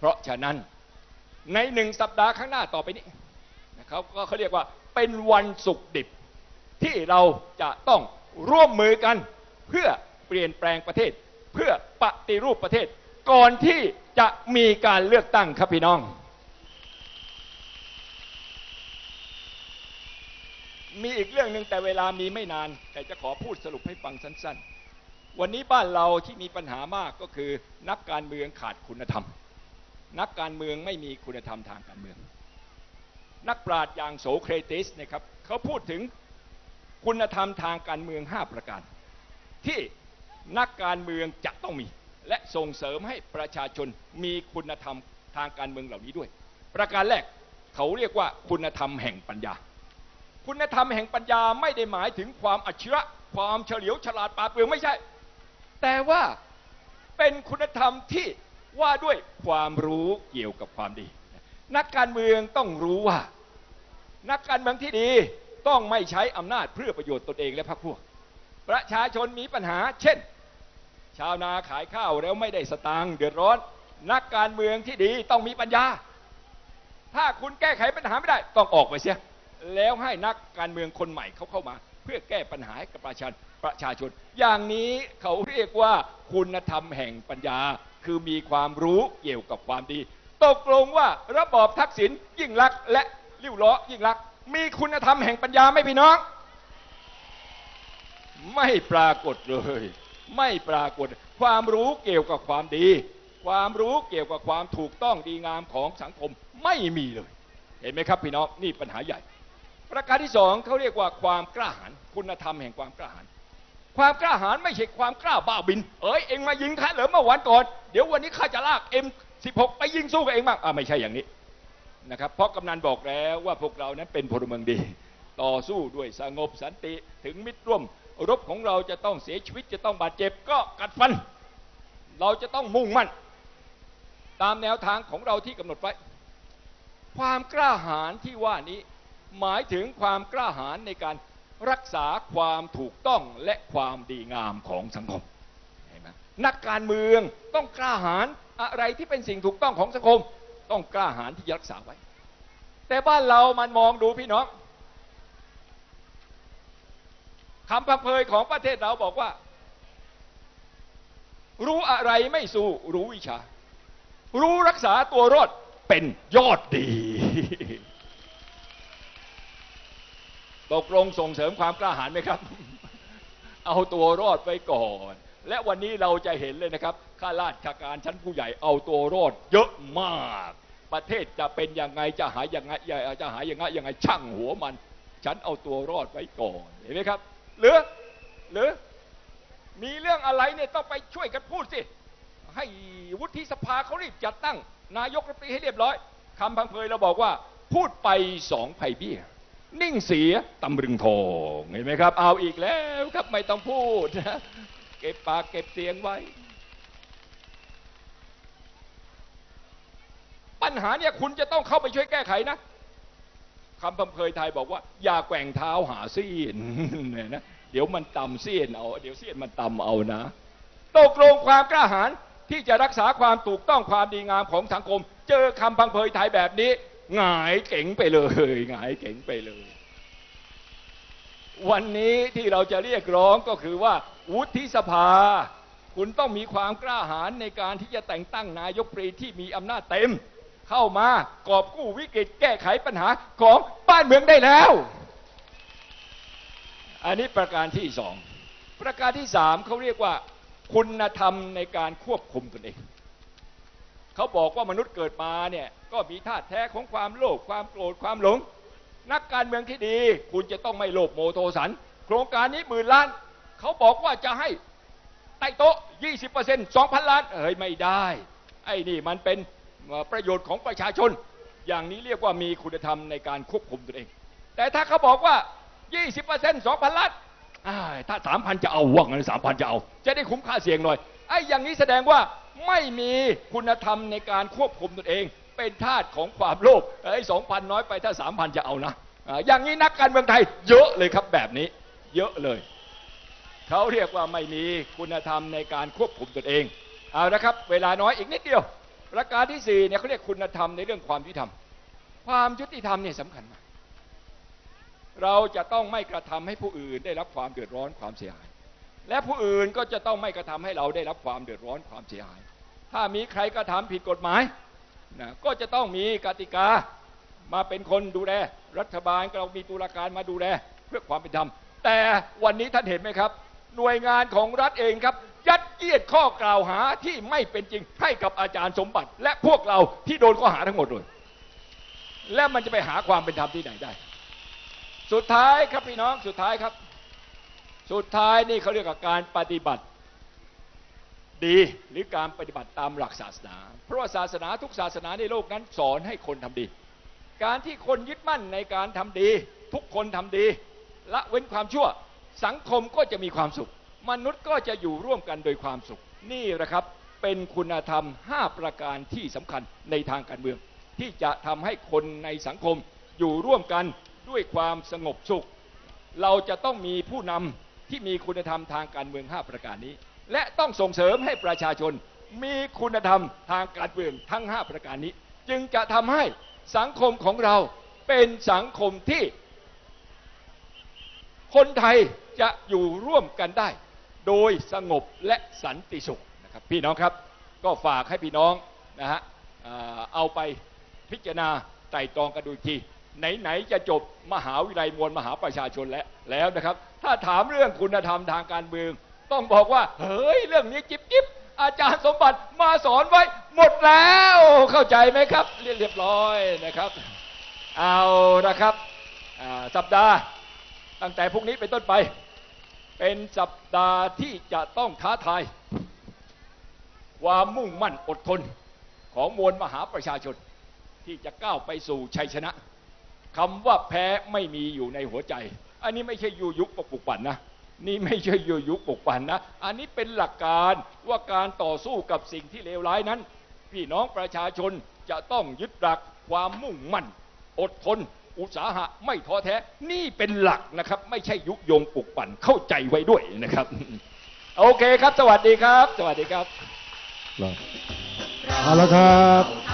เพราะฉะนั้นในหนึ่งสัปดาห์ข้างหน้าต่อไปนี้นะครับก็เขาเรียกว่าเป็นวันศุกร์ดิบ ที่เราจะต้องร่วมมือกันเพื่อเปลี่ยนแปลงประเทศ เพื่อปฏิรูปประเทศ ก่อนที่จะมีการเลือกตั้งครับพี่น้อง มีอีกเรื่องหนึ่งแต่เวลามีไม่นาน แต่จะขอพูดสรุปให้ฟังสั้น ๆ วันนี้บ้านเราที่มีปัญหามากก็คือนักการเมืองขาดคุณธรรม นักการเมืองไม่มีคุณธรรมทางการเมือง นักปราชญ์อย่างโสเครติสนะครับเขาพูดถึงคุณธรรมทางการเมือง 5 ประการ ที่นักการเมืองจะต้องมี และส่งเสริมให้ประชาชนมีคุณธรรมทางการเมืองเหล่านี้ด้วย ประการแรกเขาเรียกว่าคุณธรรมแห่งปัญญา คุณธรรมแห่งปัญญาไม่ได้หมายถึงความอัจฉริยะความเฉลียวฉลาดปราดเปรื่องไม่ใช่ แต่ว่าเป็นคุณธรรมที่ ว่าด้วยความรู้เกี่ยวกับความดี นักการเมืองต้องรู้ว่า นักการเมืองที่ดีต้องไม่ใช้อำนาจเพื่อประโยชน์ตนเองและพรรคพวก ประชาชนมีปัญหา เช่น ชาวนาขายข้าวแล้วไม่ได้สตางค์เดือดร้อน นักการเมืองที่ดีต้องมีปัญญา ถ้าคุณแก้ไขปัญหาไม่ได้ต้องออกไปเสีย แล้วให้นักการเมืองคนใหม่เขาเข้ามา เพื่อแก้ปัญหาให้กับประชาชนประชาชน อย่างนี้เขาเรียกว่าคุณธรรมแห่งปัญญา คือมีความรู้เกี่ยวกับความดี ตกลงว่าระบอบทักษิณยิ่งรักษณ์และริ้วล้อยิ่งรักษณ์มีคุณธรรมแห่งปัญญาไหม่พี่น้อง ไม่ปรากฏเลย ไม่ปรากฏความรู้เกี่ยวกับความดี ความรู้เกี่ยวกับความถูกต้องดีงามของสังคมไม่มีเลย เห็นไหมครับพี่น้องนี่ปัญหาใหญ่ ประการที่สองเขาเรียกว่าความกล้าหาญคุณธรรมแห่งความกล้าหาญ ความกล้าหาญไม่ใช่ความกล้าบ้าบิน เอ้ยเองมายิงข้าเหรอเมื่อวันก่อน เดี๋ยววันนี้ข้าจะลากเอ็มสิบหกไปยิงสู้กับเองบ้างอ่าไม่ใช่อย่างนี้นะครับเพราะกำนันบอกแล้วว่าพวกเรานั้นเป็นพลเมืองดี ต่อสู้ด้วยสงบสันติถึงมิตรร่วม รบของเราจะต้องเสียชีวิตจะต้องบาดเจ็บก็กัดฟัน เราจะต้องมุ่งมั่น ตามแนวทางของเราที่กำหนดไว้ ความกล้าหาญที่ว่านี้ หมายถึงความกล้าหาญในการ รักษาความถูกต้องและความดีงามของสังคมเห็นไหมนักการเมืองต้องกล้าหาญอะไรที่เป็นสิ่งถูกต้องของสังคม ต้องกล้าหาญที่จะรักษาไว้ แต่บ้านเรามันมองดูพี่น้องคำพังเพยของประเทศเราบอกว่า รู้อะไรไม่สู้รู้วิชา รู้รักษาตัวรอดเป็นยอดดี ตกลงส่งเสริมความกล้าหาญไหมครับ เอาตัวรอดไปก่อน และวันนี้เราจะเห็นเลยนะครับ ข้าราชการชั้นผู้ใหญ่เอาตัวรอดเยอะมาก ประเทศจะเป็นยังไงจะหายยังไงจะหายยังไงยังไงช่างหัวมัน ฉันเอาตัวรอดไว้ก่อนเห็นไหมครับ หรือหรือมีเรื่องอะไรเนี่ยต้องไปช่วยกันพูดสิ ให้วุฒิสภาเขารีบจัดตั้ง นายกรัฐมนตรีให้เรียบร้อยคำพังเพยเราบอกว่า พูดไปสองไผ่เบี้ย นิ่งเสียตำรึงทองเห็นไหมครับ เอาอีกแล้วครับไม่ต้องพูดนะเก็บปากเก็บเสียงไว้ ปัญหาเนี่ยคุณจะต้องเข้าไปช่วยแก้ไขนะคำพังเพยไทยบอกว่า อย่าแกว่งเท้าหาเสี้ยนเนี่ยนะเดี๋ยวมันต่ำเสี้ยนเอา เดี๋ยวเสี้ยนมันต่ำเอานะตกลงความกล้าหาญที่จะรักษาความถูกต้องความดีงามของสังคม เจอคำพังเพยไทยแบบนี้ หงายเก๋งไปเลยหงายเก๋งไปเลย วันนี้ที่เราจะเรียกร้องก็คือว่า วุฒิสภา คุณต้องมีความกล้าหาญในการที่จะแต่งตั้งนายกปรีที่มีอำนาจเต็ม เข้ามากอบกู้วิกฤตแก้ไขปัญหาของบ้านเมืองได้แล้ว อันนี้ประการที่สองประการที่สามเขาเรียกว่า คุณธรรมในการควบคุมตนเอง เขาบอกว่ามนุษย์เกิดมาเนี่ยก็มีธาตุแท้ของความโลภความโกรธความหลง นักการเมืองที่ดี คุณจะต้องไม่โลภโมโทสัน โครงการนี้หมื่นล้าน เขาบอกว่าจะให้ใต้โต๊ะ 20% 2,000 ล้านเอ้ยไม่ได้ ไอ้นี่มันเป็นประโยชน์ของประชาชน อย่างนี้เรียกว่ามีคุณธรรมในการควบคุมตนเอง แต่ถ้าเขาบอกว่า 20% 2,000 ล้านถ้า 3,000 จะเอาว่างน3,000 จะเอา จะได้คุ้มค่าเสี่ยงหน่อยไอ้อย่างนี้แสดงว่า ไม่มีคุณธรรมในการควบคุมตนเอง เป็นทาสของความโลภไอ้สองพันน้อยไปถ้าสามพันจะเอานะอย่างนี้นักการเมืองไทยเยอะเลยครับแบบนี้ เยอะเลย เขาเรียกว่าไม่มีคุณธรรมในการควบคุมตนเองเอาละครับ เวลาน้อยอีกนิดเดียว ประการที่สี่เนี่ยเขาเรียกคุณธรรมในเรื่องความยุติธรรม ความยุติธรรมเนี่ยสำคัญมากเราจะต้องไม่กระทำให้ผู้อื่นได้รับความเดือดร้อนความเสียหาย และผู้อื่นก็จะต้องไม่กระทำให้เราได้รับความเดือดร้อนความเสียหาย ถ้ามีใครกระทำผิดกฎหมายนะก็จะต้องมีกติกามาเป็นคนดูแล รัฐบาลเรามีตุลาการมาดูแลเพื่อความเป็นธรรม แต่วันนี้ท่านเห็นไหมครับ หน่วยงานของรัฐเองครับ ยัดเยียดข้อกล่าวหาที่ไม่เป็นจริงให้กับอาจารย์สมบัติ และพวกเราที่โดนข้อหาทั้งหมดเลยและมันจะไปหาความเป็นธรรมที่ไหนได้ สุดท้ายครับพี่น้องสุดท้ายครับ สุดท้ายนี่เขาเรียกว่าการปฏิบัติดีหรือการปฏิบัติตามหลักศาสนา เพราะว่าศาสนาทุกศาสนาในโลกนั้นสอนให้คนทำดี การที่คนยึดมั่นในการทำดี ทุกคนทำดี ละเว้นความชั่ว สังคมก็จะมีความสุข มนุษย์ก็จะอยู่ร่วมกันโดยความสุข นี่แหละครับเป็นคุณธรรม 5 ประการที่สำคัญในทางการเมือง ที่จะทำให้คนในสังคมอยู่ร่วมกันด้วยความสงบสุข เราจะต้องมีผู้นำ ที่มีคุณธรรมทางการเมือง 5 ประการนี้ และต้องส่งเสริมให้ประชาชน มีคุณธรรมทางการเมืองทั้ง 5 ประการนี้ จึงจะทำให้สังคมของเราเป็นสังคมที่ คนไทยจะอยู่ร่วมกันได้ โดยสงบและสันติสุขนะครับพี่น้องครับ ก็ฝากให้พี่น้องนะฮะเอาไปพิจารณาไตร่ตรองกันดูอีกที ไหน ๆ จะจบมหาวิทยาลัยมวลมหาประชาชนแล้วแล้วนะครับ ถ้าถามเรื่องคุณธรรมทางการเมือง ต้องบอกว่า เฮ้ย เรื่องนี้จิบจิบอาจารย์สมบัติมาสอนไว้หมดแล้ว เข้าใจไหมครับ เรียบเรียบร้อยนะครับ เอาละครับสัปดาห์ตั้งแต่พรุ่งนี้เป็นต้นไป เป็นสัปดาห์ที่จะต้องท้าทายความมุ่งมั่นอดทนของมวลมหาประชาชน ที่จะก้าวไปสู่ชัยชนะคำว่าแพ้ไม่มีอยู่ในหัวใจ อันนี้ไม่ใช่ยูยุปปุกปั่นนะนี่ไม่ใช่ยูยุปลุกปั่นนะ อันนี้เป็นหลักการว่าการต่อสู้กับสิ่งที่เลวร้ายนั้น พี่น้องประชาชนจะต้องยึดหลักความมุ่งมั่น อดทน อุตสาหะไม่ท้อแท้ นี่เป็นหลักนะครับ ไม่ใช่ยุยงปลุกปั่นเข้าใจไว้ด้วยนะครับ โอเคครับ สวัสดีครับ สวัสดีครับเอาละครับ